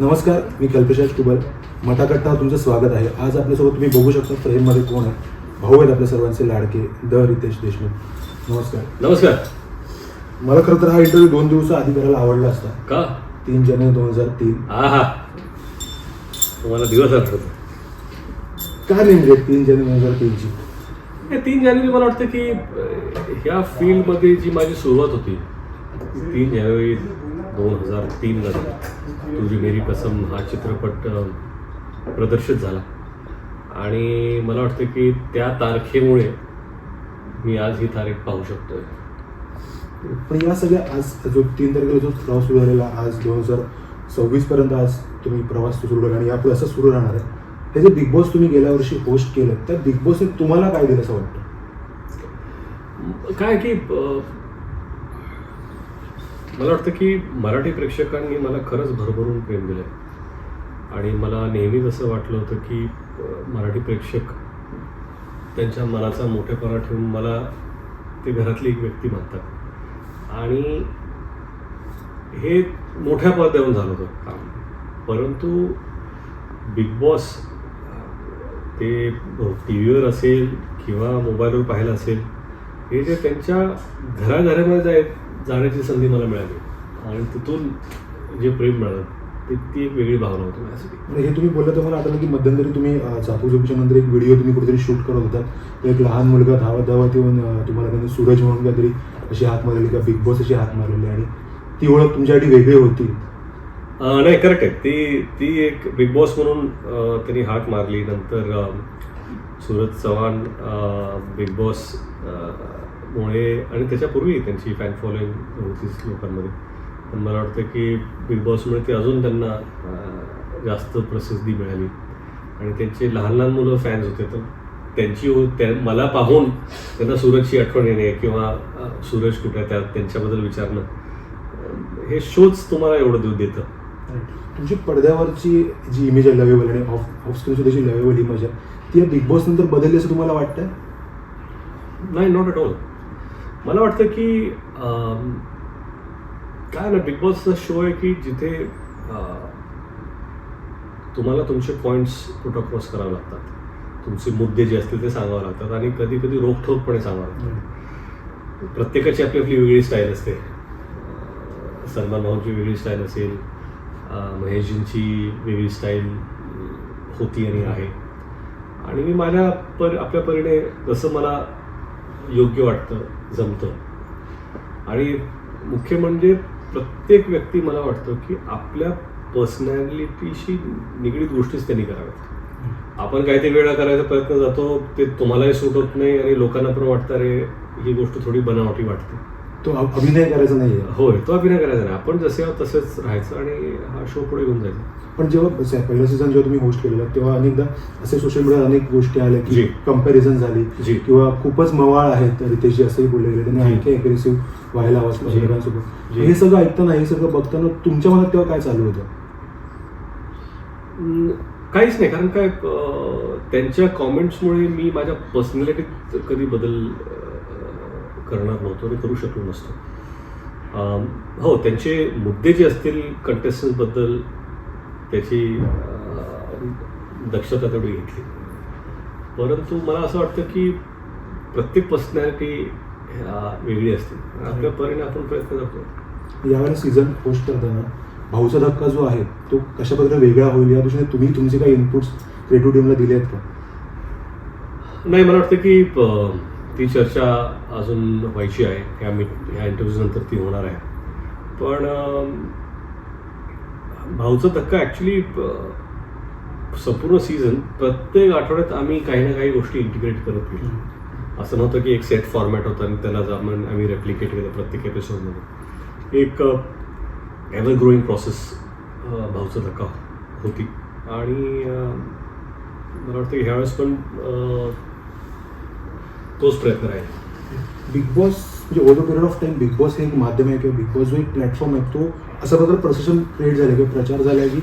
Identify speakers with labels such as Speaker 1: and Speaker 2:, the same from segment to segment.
Speaker 1: नमस्कार मी कल्पेशाज कुबल. मटाकट्टा तुमचं स्वागत आहे. आज आपल्यासोबत तुम्ही बघू शकता फ्रेममध्ये कोण आहे. भाऊ आहेत आपल्या सर्वांचे लाडके द. रितेश देशमुख. नमस्कार.
Speaker 2: नमस्कार.
Speaker 1: मला खरं तर हा इंटरव्ह्यू दोन दिवस आधी करायला आवडला असता.
Speaker 2: का?
Speaker 1: तीन जानेवारी दोन हजार तीन.
Speaker 2: आहा. तुम्हाला दिवस आठवतो.
Speaker 1: का नेमके तीन जानेवारी दोन हजार तीनची?
Speaker 2: हे तीन जानेवारी मला वाटतं की ह्या फील्डमध्ये जी माझी सुरुवात होती तीन जानेवारी दोन हजार तीनला झाली. तुझी मेरी कसम हा चित्रपट प्रदर्शित झाला. आणि मला वाटतं की त्या तारखेमुळे मी आज ही तारीख पाहू शकतोय.
Speaker 1: पण या सगळ्या आज जो तीन तारखेला जो प्रवास सुरू झालेला आज दोन हजार सव्वीस पर्यंत आज तुम्ही प्रवास सुरू केला आणि यापुढे असं सुरू राहणार आहे. हे जे बिग बॉस तुम्ही गेल्या वर्षी होस्ट केलं त्या बिग बॉसने तुम्हाला काय दिलं असं वाटतं?
Speaker 2: काय की मला वाटतं की मराठी प्रेक्षकांनी मला खरंच भरभरून प्रेम दिलं आहे आणि मला नेहमीच असं वाटलं होतं की मराठी प्रेक्षक त्यांच्या मनाचा मोठेपणा ठेवून मला ते घरातली एक व्यक्ती मानतात. आणि हे मोठ्या पडद्यावरून झालं होतं काम. परंतु बिग बॉस ते टी व्हीवर असेल किंवा मोबाईलवर पाहिलं असेल हे जे त्यांच्या घराघरामध्ये आहेत जाण्याची संधी मला मिळाली. आणि तिथून जे प्रेम मिळालं ते ती एक वेगळी भावना होती माझ्यासाठी.
Speaker 1: म्हणजे हे तुम्ही बोललं तर मला आठवलं की मध्यंतरी तुम्ही अं, झापूझुपीच्या नंतर एक व्हिडिओ तुम्ही कुठेतरी शूट करत होता. एक लहान मुलगा धावत धावत येऊन तुम्हाला त्यांनी सूरज म्हणून काहीतरी अशी हाक मारलेली का बिग बॉस अशी हाक मारलेली आणि ती ओळख तुमच्यासाठी वेगळी होती.
Speaker 2: नाही करेक्ट आहे. ती ती एक बिग बॉस म्हणून त्यांनी हाक मारली. नंतर सूरज चव्हाण बिग बॉस मुळे आणि त्याच्यापूर्वी त्यांची फॅन फॉलोईंग होतीच लोकांमध्ये. पण मला वाटतं की बिग बॉसमुळे ते अजून त्यांना जास्त प्रसिद्धी मिळाली. आणि त्यांचे लहान लहान मुलं फॅन्स होते तर त्यांची त्या मला पाहून त्यांना सूरजची आठवण येणे किंवा सूरज कुठे त्या त्यांच्याबद्दल विचारणं हे शोच तुम्हाला एवढं दूध देतं.
Speaker 1: तुमची पडद्यावरची जी इमेज आहे लवेबल आणि ऑफ ऑफ स्क्रीन सुद्धा जी लवेबल इमेज आहे ती या बिग बॉस नंतर बदलली असं तुम्हाला वाटतं
Speaker 2: नाही नॉट एट ऑल मला वाटतं की काय ना बिग बॉसचा शो आहे की जिथे तुम्हाला तुमचे पॉईंट्स पुट क्रॉस करावे लागतात. तुमचे मुद्दे जे असतील ते सांगावे लागतात आणि कधी कधी रोखठोकपणे सांगावे लागतात. प्रत्येकाची आपली आपली वेगळी स्टाईल असते. सलमान भाऊंची वेगळी स्टाईल असेल महेशजींची वेगळी स्टाईल होती आणि आहे. आणि मी माझ्या पर आपल्या परीने जसं मला योग्य वाटतं जमतं. आणि मुख्य म्हणजे प्रत्येक व्यक्ती मला वाटतं की आपल्या पर्सनॅलिटीशी निगडीत गोष्टीच त्यांनी कराव्यात. आपण काही ते वेळा करायचा प्रयत्न जातो ते तुम्हालाही सूट होत नाही आणि लोकांना पण वाटतं अरे ही गोष्ट थोडी बनावटी वाटते.
Speaker 1: तो अभिनय करायचा नाही
Speaker 2: होय तो अभिनय करायचा नाही आपण जसे आहोत तसेच राहायचं आणि हा शो पुढे घेऊन जायचा
Speaker 1: पण जेव्हा पहिलं सीझन जेव्हा तुम्ही होस्ट केलेलं तेव्हा अनेकदा असे सोशल मीडियावर अनेक गोष्टी आल्या की. कंपॅरिझन झाली
Speaker 2: जी.
Speaker 1: किंवा खूपच मवाळ आहेत रितेशजी असंही बोलले गेले त्यांनी. आणखी अग्रेसिव्ह व्हायला हवं
Speaker 2: जी.
Speaker 1: पत्रकारांसोबत
Speaker 2: जी.
Speaker 1: हे सगळं ऐकताना हे सगळं बघताना तुमच्या मनात तेव्हा काय चालू होतं
Speaker 2: काहीच नाही कारण काय त्यांच्या कॉमेंट्समुळे मी माझ्या पर्सनॅलिटीत कधी बदल करणार नव्हतो आणि करू शकलो नसतो. हो त्यांचे मुद्दे जे असतील कंटेस्टन्सबद्दल त्याची दक्षता तेवढी घेतली. परंतु मला असं वाटतं की प्रत्येक पर्सनॅलिटी वेगळी असते. आपल्या परीने आपण प्रयत्न करतो
Speaker 1: यावेळेला सीझन होस्ट करताना भाऊचा धक्का जो आहे तो कशा प्रकारे वेगळा होईल? या दृष्टीने तुम्ही तुमचे काही इनपुट्स क्रिएटिव्ह टीमला दिले आहेत का?
Speaker 2: नाही मला वाटतं की ती चर्चा अजून व्हायची आहे. ह्या मीट ह्या इंटरव्ह्यू नंतर ती होणार आहे. पण भाऊचा धक्का ॲक्च्युली संपूर्ण सीझन प्रत्येक आठवड्यात आम्ही काही ना काही गोष्टी इंटिग्रेट करत गेलो. असं नव्हतं की एक सेट फॉर्मॅट होता आणि त्याला आपण आम्ही रेप्लिकेट केलं प्रत्येक एपिसोडमध्ये एक एव्हर ग्रोईंग प्रोसेस भाऊचा धक्का होती. आणि मला वाटतं की ह्यावेळेस पण तोच प्रयत्न राहील.
Speaker 1: बिग बॉस म्हणजे over period of time big boss हे एक माध्यम आहे किंवा बिग बॉस जो एक प्लॅटफॉर्म आहे तो अशा प्रकारे प्रशासन क्रिएट झालं किंवा प्रचार झाला की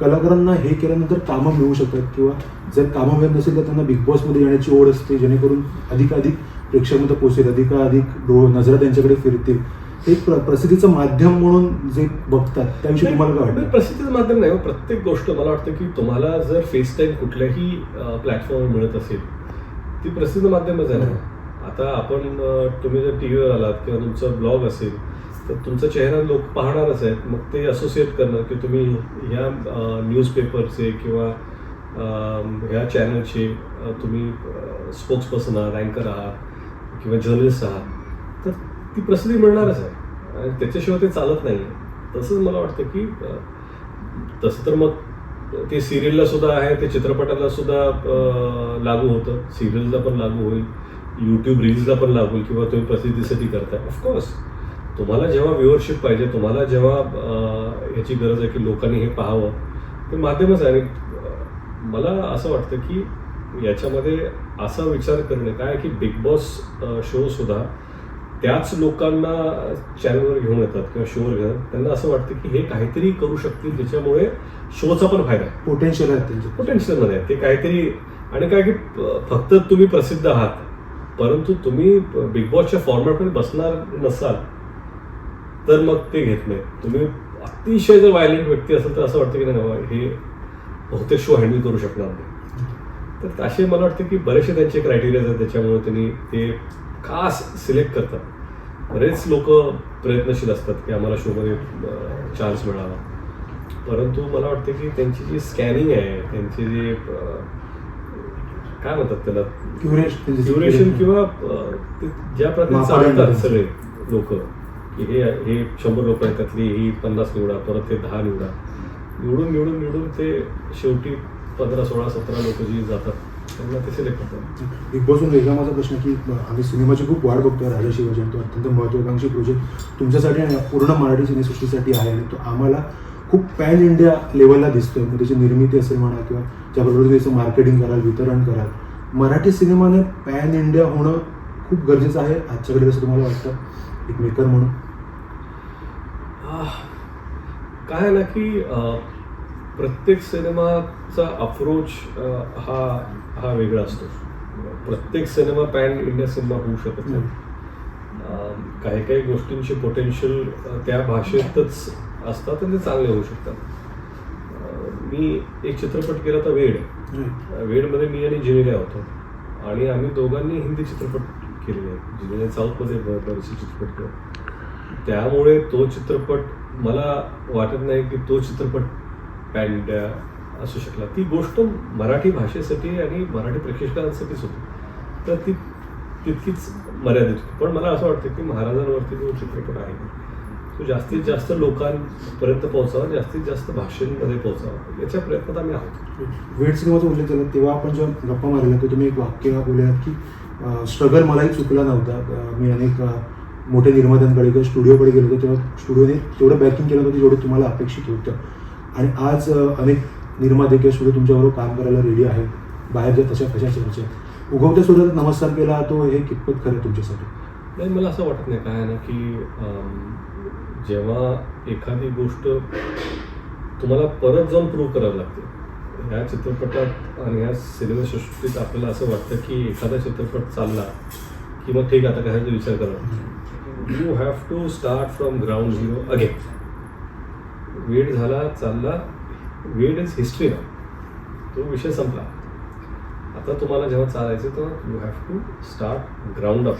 Speaker 1: कलाकारांना हे केल्यानंतर कामं मिळू शकतात किंवा जर कामं मिळत नसेल तर त्यांना बिग बॉसमध्ये येण्याची ओढ असते जेणेकरून अधिकाधिक प्रेक्षकांमध्ये पोहोचेल अधिकाधिक डो नजरा त्यांच्याकडे फिरतील. एक प्र- प्रसिद्धीचं माध्यम म्हणून जे बघतात त्याविषयी तुम्हाला काय वाटतं?
Speaker 2: प्रसिद्धीचं माध्यम नाही हो. प्रत्येक गोष्ट मला वाटतं की तुम्हाला जर फेस टाईम कुठल्याही प्लॅटफॉर्मवर मिळत असेल ती प्रसिद्ध माध्यमच आहे. ना आता आपण तुम्ही जर टी व्हीवर आलात किंवा तुमचा ब्लॉग असेल तर तुमचा चेहरा लोक पाहणारच आहेत. मग ते असोसिएट करणं की तुम्ही ह्या न्यूजपेपरचे किंवा ह्या चॅनलचे तुम्ही स्पोक्स पर्सन आहात अँकर आहात किंवा जर्नलिस्ट आहात. तर ती प्रसिद्धी मिळणारच आहे. आणि त्याच्याशिवाय ते चालत नाही तसंच मला वाटतं की तसं तर मग ते सिरियलला सुद्धा आहे ते चित्रपटाला सुद्धा लागू होतं. सिरियलला पण लागू होईल. यूट्यूब रील्सला पण लागू होईल किंवा तुम्ही प्रसिद्धीसाठी करताय. ऑफकोर्स तुम्हाला जेव्हा व्ह्युअरशिप पाहिजे तुम्हाला जेव्हा याची गरज आहे की लोकांनी हे पाहावं ते माध्यमच आहे. आणि मला असं वाटतं की याच्यामध्ये असा विचार करणे काय की बिग बॉस शो सुद्धा त्याच लोकांना चॅनलवर घेऊन येतात किंवा शोवर घेतात त्यांना असं वाटतं की हे काहीतरी करू शकतील ज्याच्यामुळे शोचा पण फायदा आहे.
Speaker 1: पोटेन्शियल आहे त्यांचे.
Speaker 2: पोटेन्शियलमध्ये आहे. ते काहीतरी आणि काय की फक्त तुम्ही प्रसिद्ध आहात परंतु तुम्ही बिग बॉसच्या फॉर्मॅटमध्ये बसणार नसाल तर मग ते घेत नाही तुम्ही अतिशय जर व्हायलेंट व्यक्ती असेल तर असं वाटतं की नाही हे बहुतेक शो हँडल करू शकणार नाही. तर असे मला वाटतं की बरेचसे त्यांचे क्रायटेरियाज आहेत त्याच्यामुळे त्यांनी ते खास सिलेक्ट करतात. बरेच लोक प्रयत्नशील असतात की आम्हाला शोमध्ये चान्स मिळावा. परंतु मला वाटतं की त्यांची जी स्कॅनिंग आहे त्यांचे जे काय म्हणतात त्याला?
Speaker 1: क्युरेशन
Speaker 2: ड्युरेशन किंवा ज्या प्रकारे. चालतात सगळे लोक की हे हे शंभर लोक आहेत त्यातली ही पन्नास निवडा परत ते दहा निवडा. निवडून निवडून निवडून ते शेवटी पंधरा सोळा सतरा लोक जी जातात त्यांना ते सिलेक्ट करतात
Speaker 1: बिग बॉसहून वेगळा माझा प्रश्न की आम्ही सिनेमाची खूप वाट बघतोय राजा शिवाजी आणि तो अत्यंत महत्वाकांक्षी प्रोजेक्ट तुमच्यासाठी आणि पूर्ण मराठी सिनेसृष्टीसाठी आहे आणि तो आम्हाला खूप पॅन इंडिया लेवलला दिसतोय. मग त्याची निर्मिती असेल म्हणा किंवा ज्याबरोबर तुम्ही त्याचं मार्केटिंग कराल वितरण कराल. मराठी सिनेमाने पॅन इंडिया होणं खूप गरजेचं आहे. आजच्याकडे असं तुम्हाला वाटतं एक मेकर म्हणून.
Speaker 2: काय ना की प्रत्येक सिनेमाचा अप्रोच हा हा वेगळा असतो. प्रत्येक सिनेमा पॅन इंडिया सिनेमा होऊ शकत नाही. काही काही गोष्टींचे पोटेन्शियल त्या भाषेतच असतात आणि ते चांगले होऊ शकतात. मी एक चित्रपट केला तर वेड. वेडमध्ये मी आणि जिनेल्या होतो. आणि आम्ही दोघांनी हिंदी चित्रपट केलेले आहेत. जिनेने साऊथमध्ये बरेचसे चित्रपट केले त्यामुळे तो चित्रपट मला वाटत नाही की तो चित्रपट पॅन इंडिया असू शकला. ती गोष्ट मराठी भाषेसाठी आणि मराठी प्रेक्षकांसाठीच होती. तर ती तितकीच मर्यादित होती. पण मला असं वाटतं की महाराजांवरती जो चित्रपट आहे. तो जास्तीत जास्त लोकांपर्यंत पोहोचावा जास्तीत जास्त भाषेमध्ये पोहोचावा. याच्या प्रयत्नात आम्ही आहोत.
Speaker 1: वेट सिनेमाचा उल्लेख केला तेव्हा आपण जेव्हा गप्पा मारल्या तर तुम्ही एक वाक्य बोललात की स्ट्रगल मलाही चुकला नव्हता. मी अनेक मोठ्या निर्मात्यांकडे किंवा स्टुडिओकडे गेलो होतो तेव्हा स्टुडिओने तेवढं बॅकिंग केलं होतं जेवढं तुम्हाला अपेक्षित होतं. आणि आज अनेक निर्माते किंवा स्टुडिओ तुमच्याबरोबर काम करायला रेडी आहेत. बाहेरच्या तशा कशा चर्चा आहेत. उगवत्या सूर्यात नमस्कार केला तो हे कितपत खरं तुमच्यासाठी?
Speaker 2: नाही मला असं वाटत नाही. काय ना की जेव्हा एखादी गोष्ट तुम्हाला परत जाऊन प्रूव्ह करावी लागते. ह्या चित्रपटात आणि ह्या सिनेमासृष्टीत आपल्याला असं वाटतं की एखादा चित्रपट चालला की मग ठीक आता काय विचार करा you have to start from ground zero again वेळ झाला चालला वेळ इज हिस्ट्री ना तो विषय संपला. आता तुम्हाला जेव्हा चालायचं तेव्हा you have to start ground up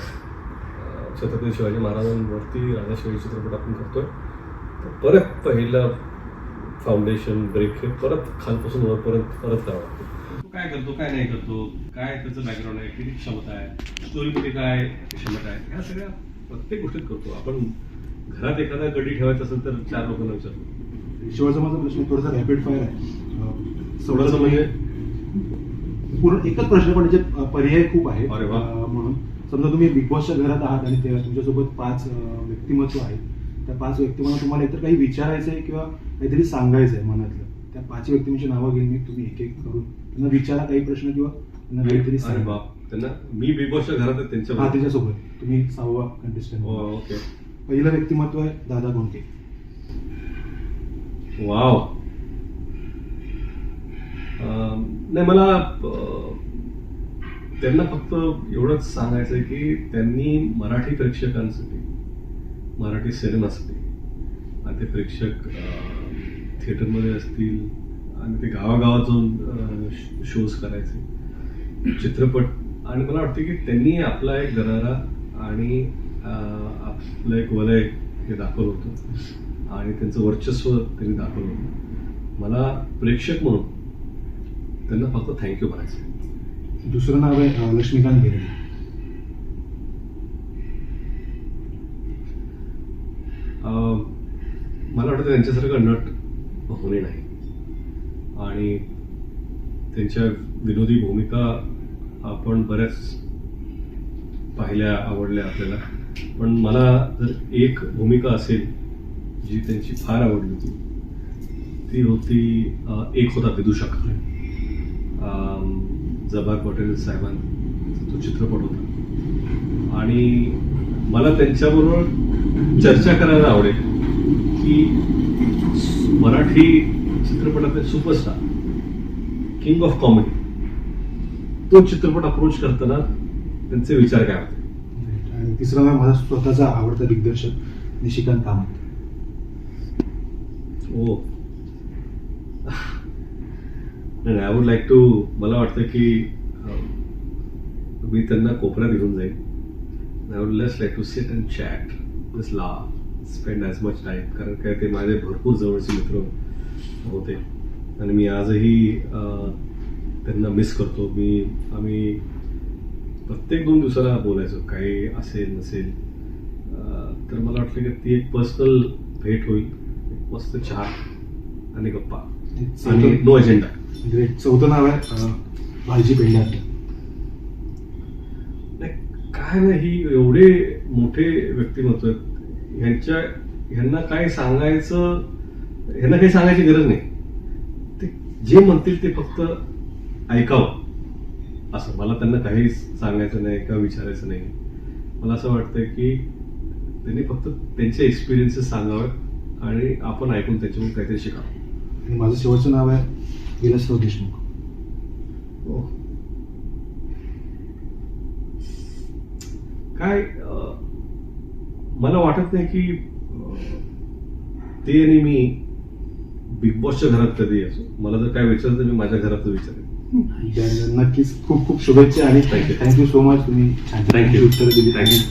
Speaker 2: Chhatrapati Shivaji महाराजांवरती Raja Shivaji चित्रपट आपण करतोय. तर परत पहिलं फाउंडेशन ब्रेक हे परत खालपासून वरपर्यंत परत करावं लागतं. तो काय करतो काय नाही करतो? काय त्याचं बॅकग्राऊंड आहे? किती क्षमता आहे? स्टोरीमध्ये काय क्षमता आहे? ह्या सगळ्या प्रत्येक गोष्टीत करतो. आपण घरात एखादा गडी ठेवायचा असेल तर चार लोकांना विचारतो
Speaker 1: शेवटचा माझा प्रश्न थोडासा रॅपिड फायर आहे.
Speaker 2: थोडंसं म्हणजे
Speaker 1: पूर्ण एकच प्रश्न पण त्याच्यात अं, पर्याय खूप आहे.
Speaker 2: अरे वा.
Speaker 1: म्हणून समजा तुम्ही बिग बॉसच्या घरात आहात आणि ते तुमच्यासोबत पाच व्यक्तिमत्व आहेत. त्या पाच व्यक्तिमत्व तुम्हाला एकतर काही विचारायचं आहे किंवा काहीतरी सांगायचं आहे मनातलं. त्या पाच व्यक्तींची नावं घेऊन मी तुम्ही एक एक करून त्यांना विचारा काही प्रश्न किंवा त्यांना काहीतरी सांगा.
Speaker 2: त्यांना मी बिग बॉसच्या घरात आहे
Speaker 1: हा
Speaker 2: त्यांच्या
Speaker 1: त्याच्यासोबत. तुम्ही सहावा कंटेस्टंट
Speaker 2: हो, ओके.
Speaker 1: पहिलं व्यक्तिमत्व आहे दादा कोणते
Speaker 2: वाव. अं, नाही मला त्यांना फक्त एवढंच सांगायचं आहे की त्यांनी मराठी प्रेक्षकांसाठी मराठी सिनेमासाठी आणि ते प्रेक्षक थिएटरमध्ये असतील आणि ते गावागावात जाऊन शोज करायचे. चित्रपट आणि मला वाटते की त्यांनी आपला एक दरारा आणि आपलं एक वलय हे दाखवलं होतं. आणि त्यांचं वर्चस्व त्यांनी दाखवलं होतं. मला प्रेक्षक म्हणून त्यांना फक्त थँक्यू म्हणायचं
Speaker 1: दुसरं नाव आहे लक्ष्मीकांत
Speaker 2: अं, मला वाटतं त्यांच्यासारखं नट होणे नाही. आणि त्यांच्या विनोदी भूमिका आपण बऱ्याच पाहिल्या आवडल्या आपल्याला. पण मला जर एक भूमिका असेल जी त्यांची फार आवडली होती ती होती एक होता विदूषक अं, जबार पटेल साहेबांचा तो चित्रपट होता. आणि मला त्यांच्याबरोबर चर्चा करायला आवडेल की मराठी चित्रपटातले सुपरस्टार किंग ऑफ कॉमेडी तो चित्रपट अप्रोच करताना त्यांचे विचार काय होते?
Speaker 1: आणि तिसरं नाव माझा स्वतःचा आवडता दिग्दर्शक निशिकांत कामत.
Speaker 2: ओ. नाही आय वुड लाईक टू मला वाटतं की मी त्यांना कोपऱ्यात घेऊन जाईन. I would less like to sit and chat this ला स्पेंड ॲज मच टाईम कारण काय ते माझे भरपूर जवळचे मित्र होते. आणि मी आजही त्यांना मिस करतो. मी आम्ही प्रत्येक दोन दिवसाला बोलायचो काही असेल नसेल. तर मला वाटलं की ती एक पर्सनल भेट होईल. मस्त चहा आणि गप्पा. आणि नो अजेंडा
Speaker 1: ग्रेट. चौथं नाव आहे पेंढारकर
Speaker 2: नाही काय नाही ही एवढे मोठे व्यक्तिमत्व ह्यांच्या ह्यांना काय सांगायचं ह्यांना काही सांगायची गरज नाही. ते जे म्हणतील ते फक्त ऐकावं. असं मला त्यांना काही सांगायचं नाही किंवा विचारायचं नाही. मला असं वाटतं की त्यांनी फक्त त्यांचे एक्सपिरियन्सेस सांगावे आणि आपण ऐकून त्याच्याकडून काहीतरी शिकावं.
Speaker 1: आणि माझं शेवटचं नाव आहे विलासराव देशमुख.
Speaker 2: काय अं, मला वाटत नाही की ते आणि मी बिग बॉसच्या घरात कधी असो. मला जर काय विचारलं तर मी माझ्या घरात विचारेन.
Speaker 1: नक्कीच खूप खूप शुभेच्छा आणि. थँक्यू सो मच तुम्ही छान
Speaker 2: you.
Speaker 1: उत्तर दिली
Speaker 2: you.